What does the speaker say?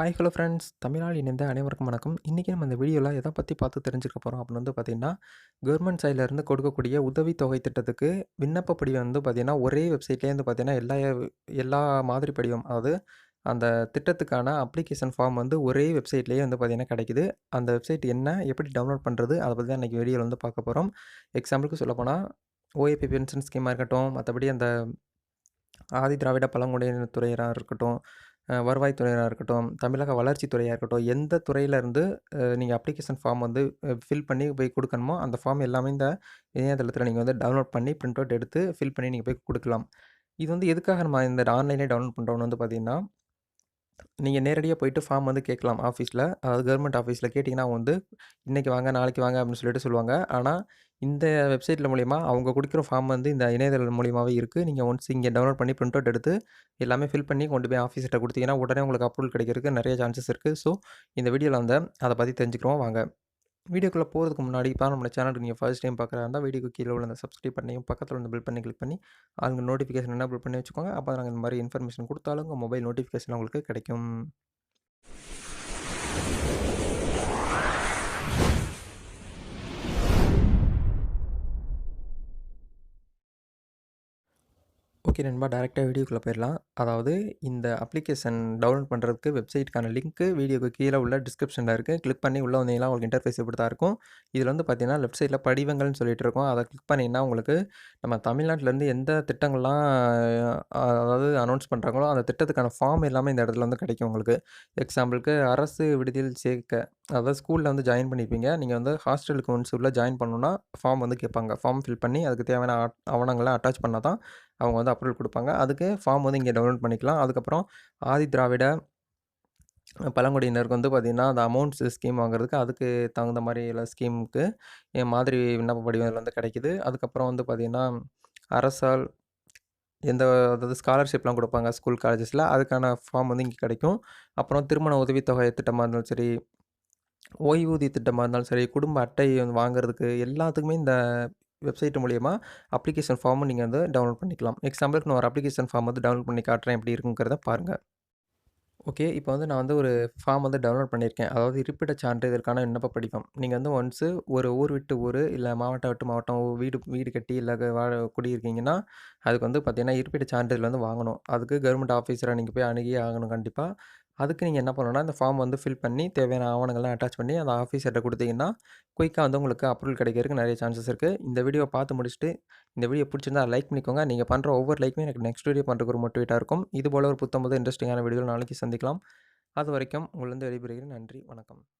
Hi hello friends Tamil Nadu இணைந்த அனைவருக்கும் வணக்கம். இன்றைக்கி நம்ம இந்த வீடியோவில் எதை பற்றி பார்த்து தெரிஞ்சுக்க போகிறோம் அப்படின்னு வந்து பார்த்திங்கன்னா கவர்மெண்ட் சைட்லேருந்து கொடுக்கக்கூடிய உதவித்தொகை திட்டத்துக்கு விண்ணப்ப படிவம் வந்து பார்த்திங்கன்னா ஒரே வெப்சைட்லேயே வந்து பார்த்திங்கன்னா எல்லா எல்லா மாதிரி படிவம் அதாவது அந்த திட்டத்துக்கான அப்ளிகேஷன் ஃபார்ம் வந்து ஒரே வெப்சைட்லேயே வந்து பார்த்திங்கன்னா கிடைக்குது. அந்த வெப்சைட் என்ன எப்படி டவுன்லோட் பண்ணுறது அதை பற்றி தான் இன்றைக்கி வீடியோவில் வந்து பார்க்க போகிறோம் எக்ஸாம்பிளுக்கு சொல்லப்போனால் ஓஏபி பென்ஷன் ஸ்கீமாக இருக்கட்டும் மற்றபடி அந்த ஆதி திராவிட பழங்குடியினர் துறையராக இருக்கட்டும் வருவாய்த்துறையாக இருக்கட்டும் தமிழக வளர்ச்சித்துறையாக இருக்கட்டும் எந்த துறையிலேருந்து நீங்கள் அப்ளிகேஷன் ஃபார்ம் வந்து ஃபில் பண்ணி போய் கொடுக்கணுமோ அந்த ஃபார்ம் எல்லாமே இந்த இணையதளத்தில் நீங்கள் வந்து டவுன்லோட் பண்ணி பிரிண்ட் அவுட் எடுத்து ஃபில் பண்ணி நீங்கள் போய் கொடுக்கலாம். இது வந்து எதுக்காக நம்ம இந்த ஆன்லைனே டவுன்லோட் பண்ணுறோன்னு வந்து பார்த்திங்கன்னா நீங்கள் நேரடியாக போயிட்டு ஃபார்ம் வந்து கேட்கலாம் ஆஃபீஸில் அதாவது கவர்மெண்ட் ஆஃபீஸில் கேட்டிங்கன்னா அவங்க வந்து இன்றைக்கி வாங்க நாளைக்கு வாங்க அப்படின்னு சொல்லிட்டு சொல்லுவாங்க. ஆனால் இந்த வெப்சைட்டில் மூலிமா அவங்க கொடுக்குற ஃபார்ம் வந்து இந்த இணையதளம் மூலியமாகவே இருக்குது நீங்கள் ஒன்ஸ் இங்கே டவுன்லோட் பண்ணி பிரிண்ட் அவுட் எடுத்து எல்லாமே ஃபில் பண்ணி கொண்டு போய் ஆஃபீஸ்கிட்ட கொடுத்தீங்கன்னா உடனே உங்களுக்கு அப்ரூவல் கிடைக்கிறதுக்கு நிறைய சான்சஸ் இருக்குது ஸோ இந்த வீடியோவில் வந்து அதை பற்றி தெரிஞ்சுக்கிறோம். வாங்க. வீடியோக்குள்ளே போகிறதுக்கு முன்னாடி இப்போ நம்ம சேனலுக்கு நீங்கள் ஃபர்ஸ்ட் டைம் பார்க்குறா இருந்தால் வீடியோக்கு கீழே உள்ள அந்த சப்ஸ்கிரைப் பண்ணியும் பக்கத்தில் வந்து பில் பண்ணி கிளிக் பண்ணி அவங்க நோட்டிஃபிகேஷன் என்ன பில் பண்ணி வச்சுக்கோங்க. அப்போ நாங்கள் இந்த மாதிரி இன்ஃபர்மேஷன் கொடுத்தாலும் உங்கள் மொபைல் நோட்டிஃபிகேஷன் உங்களுக்கு கிடைக்கும். ஓகே நண்பா டேரெக்டாக வீடியோக்குள்ளே போயிடலாம். அதாவது இந்த அப்ளிகேஷன் டவுன்லோட் பண்ணுறதுக்கு வெப்சைட்டுக்கான லிங்க்கு வீடியோக்கு கீழே உள்ள டிஸ்கிரிப்ஷனில் இருக்குது கிளிக் பண்ணி உள்ளே வந்தீங்கன்னா உங்களுக்கு இன்டர்ஃபேஸ் இப்படி தான் இருக்கும். இதில் வந்து பார்த்தீங்கன்னா லெஃப்ட் சைடில் படிவங்கள்னு சொல்லிட்டு இருக்கோம். அதை கிளிக் பண்ணிங்கன்னா உங்களுக்கு நம்ம தமிழ்நாட்டிலேருந்து எந்த திட்டங்கள்லாம் அதாவது அனௌன்ஸ் பண்ணுறாங்களோ அந்த திட்டத்துக்கான ஃபார்ம் எல்லாமே இந்த இடத்துல வந்து கிடைக்கும் உங்களுக்கு. எக்ஸாம்பிளுக்கு அரசு விடுதியில் சேர்க்க அதாவது ஸ்கூலில் வந்து ஜாயின் பண்ணியிருப்பீங்க நீங்கள் வந்து ஹாஸ்டலுக்கு ஒன்ஸ் உள்ள ஜாயின் பண்ணணுன்னா ஃபார்ம் வந்து கேட்பாங்க. ஃபார்ம் ஃபில் பண்ணி அதுக்கு தேவையான ஆவணங்கள்லாம் ஆவணங்களை அட்டாச் பண்ணால் தான் அவங்க வந்து அப்ரூவல் கொடுப்பாங்க. அதுக்கு ஃபார்ம் வந்து இங்கே டவுன்லோட் பண்ணிக்கலாம். அதுக்கப்புறம் ஆதி திராவிட பழங்குடியினருக்கு வந்து பார்த்திங்கன்னா அந்த அமௌண்ட்ஸ் ஸ்கீம் வாங்குறதுக்கு அதுக்கு தகுந்த மாதிரி உள்ள ஸ்கீமுக்கு என் மாதிரி விண்ணப்ப படிவம் இதில் வந்து கிடைக்குது. அதுக்கப்புறம் வந்து பார்த்திங்கன்னா அரசால் எந்த அதாவது ஸ்காலர்ஷிப்லாம் கொடுப்பாங்க ஸ்கூல் காலேஜஸில் அதுக்கான ஃபார்ம் வந்து இங்கே கிடைக்கும். அப்புறம் திருமண உதவித்தொகை திட்டமாக இருந்தாலும் சரி ஓய்வூதிய திட்டமாக இருந்தாலும் சரி குடும்ப அட்டை வந்து வாங்குறதுக்கு எல்லாத்துக்குமே இந்த வெப்சைட் மூலியமா அப்ளிகேஷன் ஃபார்மும் நீங்கள் வந்து டவுன்லோட் பண்ணிக்கலாம். எக்ஸாம்பிளுக்கு நான் ஒரு அப்ளிகேஷன் ஃபார்ம் வந்து டவுன்லோட் பண்ணி காட்டுறேன். எப்படி இருக்குங்கிறத பாருங்கள் ஓகே இப்போ வந்து நான் வந்து ஒரு ஃபார்ம் வந்து டவுன்லோட் பண்ணியிருக்கேன். அதாவது இருப்பிட சான்றிதழ்கான விண்ணப்ப படிவம். நீங்கள் வந்து ஒன்ஸு ஒரு ஊர் விட்டு ஊர் இல்லை மாவட்டம் விட்டு மாவட்டம் வீடு வீடு கட்டி இல்லை வாழ குடியிருக்கீங்கன்னா அதுக்கு வந்து பார்த்தீங்கன்னா இருப்பிட சான்றிதழ் வந்து வாங்கணும். அதுக்கு கவர்மெண்ட் ஆஃபீஸரை நீங்கள் போய் அணுகி ஆகணும் கண்டிப்பாக அதுக்கு நீங்கள் என்ன பண்ணணும்னா இந்த ஃபார்ம் வந்து ஃபில் பண்ணி தேவையான ஆவணங்கள்லாம் அட்டாச் பண்ணி அந்த ஆஃபீஸர்கிட்ட கொடுத்தீங்கன்னா குயிக்காக வந்து உங்களுக்கு அப்ரூவல் கிடைக்கிறதுக்கு நிறைய சான்சஸ் இருக்குது இந்த வீடியோ பார்த்து முடிச்சுட்டு இந்த வீடியோ பிடிச்சிருந்தா லைக் பண்ணிக்கோங்க. நீங்கள் பண்ணுற ஒவ்வொரு லைக்குமே எனக்கு நெக்ஸ்ட் வீடியோ பண்ணுறதுக்கு ஒரு மோட்டிவேட்டாக இருக்கும். இது போல் ஒரு புத்தம்பது இன்ட்ரெஸ்டிங்கான வீடியோ நாளைக்கு சந்திக்கலாம். அது வரைக்கும் உங்களிருந்து வெளிப்படுகிறேன் நன்றி. வணக்கம்.